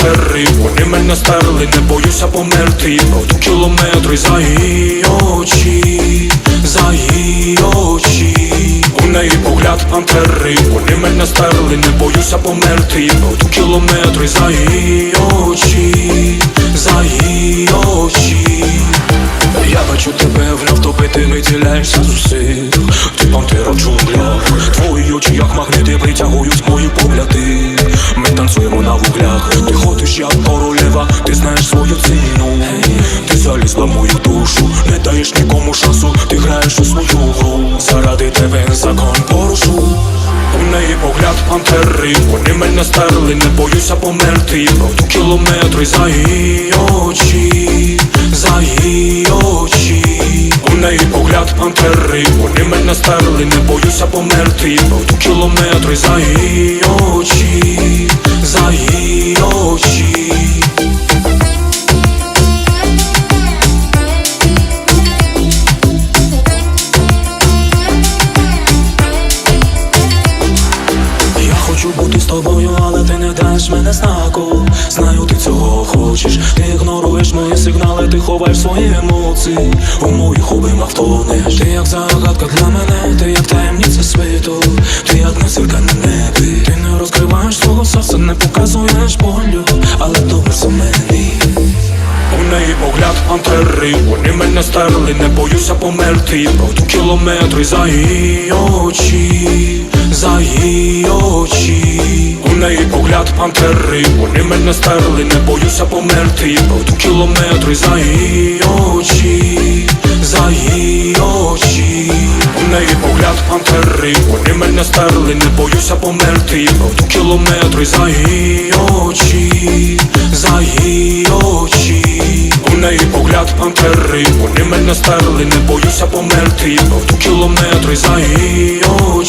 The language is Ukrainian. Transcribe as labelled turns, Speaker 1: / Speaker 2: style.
Speaker 1: пантери, вони мене стерли, не боюся померти. Пройду кілометри за її очі, за її очі. У неї погляд пантери, вони мене стерли, не боюся померти. Пройду кілометри за її очі, за її очі. Я бачу тебе в навтопити, виділяєшся з Ти королева, ти знаєш свою ціну Ти залізла мою душу, не даєш нікому шансу Ти граєш у свою гру Заради тебе закон порушу у неї погляд пантери, вони мене стерли, не боюся померти. Пройду кілометри за її очі, за її очі. У неї погляд пантери, вони мене стерли, не боюся померти. Пройду кілометри за її очі, за її очі. Я хочу бути з тобою, але ти не даєш мене знаку. Знаю, ти цього хочеш, ти ігноруєш мої сигнали, ти ховаєш свої емоції. У моїх обіймах тонеш Ти як загадка для мене, ти як таємниця світу. Ти як незірка розкриваєш не показуєш болю, але добре за мені у неї погляд пантери, вони мене стерли, не боюся померти. Пройду кілометри за її очі, за її очі. У неї погляд пантери, вони мене стерли, не боюся померти. Пройду кілометри за її очі, за її очі. Пантери, вони мене стерли, не боюся померти. Пройду кілометри за її очі, за її очі. У неї погляд пантери, вони мене стерли, не боюся померти. Пройду кілометри за її очі.